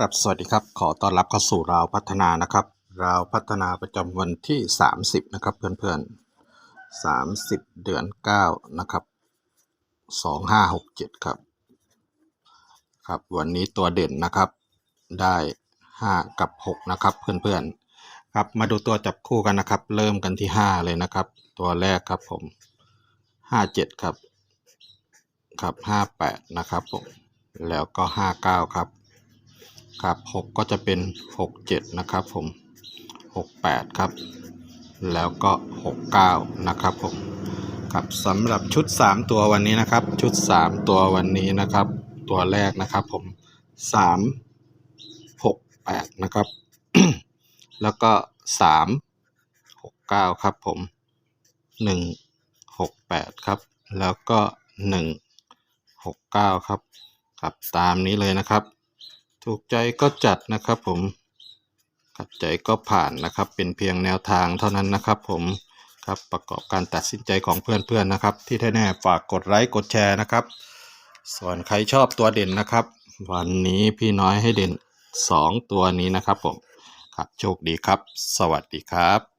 ครับ สวัสดีครับ ขอต้อนรับเข้าสู่ราวพัฒนานะครับ ราวพัฒนาประจำวันที่ 30 นะครับ เพื่อนๆ 30 เดือน 9 นะครับ 2567 ครับ ครับ วันนี้ตัวเด่นนะครับ ได้ 5 กับ 6 นะครับ เพื่อนๆ ครับ มาดูตัวจับคู่กันนะครับ เริ่มกันที่ 5 เลยนะครับ ตัวแรกครับผม 57 ครับ ครับ 58 นะครับผม แล้วก็ 59 ครับ ครับ6ก็จะเป็น 67 นะครับผม 68 ครับ แล้วก็ 69 นะครับผมครับสำหรับชุด 3 ตัววันนี้นะครับ ชุด 3 ตัววันนี้นะครับ ตัวแรกนะครับผม 3 6 8 นะครับ แล้วก็ 3 6 9 ครับผม 1 6 8 ครับ แล้วก็ 1 6 9 ครับครับตามนี้เลยนะครับ ถูกใจก็จัดนะครับผมขัดใจก็ผ่านนะครับ เป็นเพียงแนวทางเท่านั้นนะครับ ผมครับประกอบการตัดสินใจของเพื่อนๆนะครับ ที่แน่ๆฝากกดไลค์กดแชร์นะครับ ส่วนใครชอบตัวเด่นนะครับ วันนี้พี่น้อยให้เด่น 2 ตัวนี้นะครับผมครับโชคดีครับ สวัสดีครับ